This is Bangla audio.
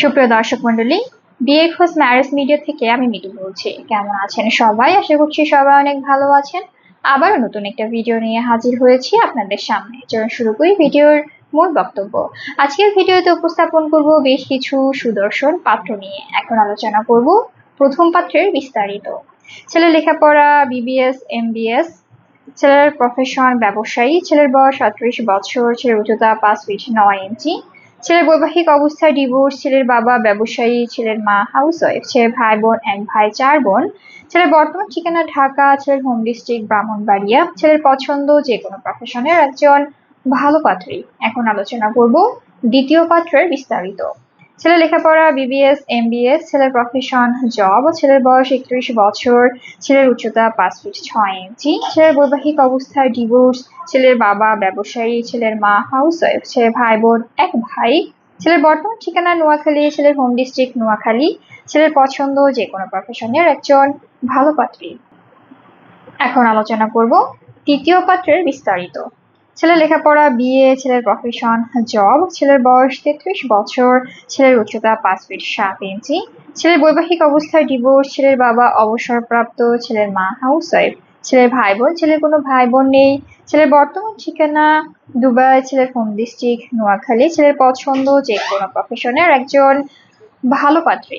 সুপ্রিয় দর্শক মন্ডলী বিয়ে খোঁজ ম্যারেজ মিডিয়া থেকে আমি মিটু বলছি। কেমন আছেন সবাই? আশা করছি সবাই অনেক ভালো আছেন। আবার নতুন একটা ভিডিও নিয়ে হাজির হয়েছি আপনাদের সামনে। চলুন শুরু করি ভিডিওর মূল বক্তব্য। আজকের ভিডিওতে উপস্থাপন করব বেশ কিছু সুদর্শন পাত্র নিয়ে। এখন আলোচনা করব প্রথম পাত্রের বিস্তারিত। ছেলে লেখাপড়া বিবিএস এমবিএস ছেলের প্রফেশন ব্যবসায়ী, ছেলের বয়স আটত্রিশ বছর, ছেলের উচ্চতা পাঁচ ফিট নয় ইঞ্চি ছেলের বৈবাহিক অবস্থায় ডিভোর্স ছেলের বাবা ব্যবসায়ী, ছেলের মা হাউস ওয়াইফ ছেলের ভাই বোন এক ভাই, চার বোন। ছেলের বর্তমান ঠিকানা ঢাকা, ছেলের হোম ডিস্ট্রিক্ট ব্রাহ্মণবাড়িয়া। ছেলের পছন্দ যে কোনো প্রফেশনের একজন ভালো পাত্রী। এখন আলোচনা করব দ্বিতীয় পাত্রের বিস্তারিত। ছেলের লেখাপড়া বিবিএস এমবিএস ছেলের প্রফেশন জব ছেলের বয়স একত্রিশ বছর, ছেলের উচ্চতা পাঁচ ফিট ছয় ইঞ্চি ছেলের বৈবাহিক অবস্থায় ডিভোর্স ছেলের বাবা ব্যবসায়ী, ছেলের মা হাউস ওয়াইফ ছেলের ভাই বোন এক ভাই, ছেলের বর্তমান ঠিকানা নোয়াখালী, ছেলের হোম ডিস্ট্রিক্ট নোয়াখালী, ছেলের পছন্দ যে কোনো প্রফেশনের একজন ভালো পাত্রী। এখন আলোচনা করব তৃতীয় পাত্রের বিস্তারিত। ছেলের লেখাপড়া বিয়ে ছেলের প্রফেশন জব ছেলের বয়স তেত্রিশ বছর, ছেলের উচ্চতা পাঁচ ফিট সাত ইঞ্চি ছেলের বৈবাহিক অবস্থায় ডিভোর্স ছেলের বাবা অবসরপ্রাপ্ত, ছেলের মা হাউস ওয়াইফ ছেলের ভাই বোন ছেলের কোনো ভাই বোন নেই, ছেলের বর্তমান ঠিকানা দুবাই, ছেলের হোম ডিস্ট্রিক্ট নোয়াখালী, ছেলের পছন্দ যে কোনো প্রফেশনের একজন ভালো পাত্রী।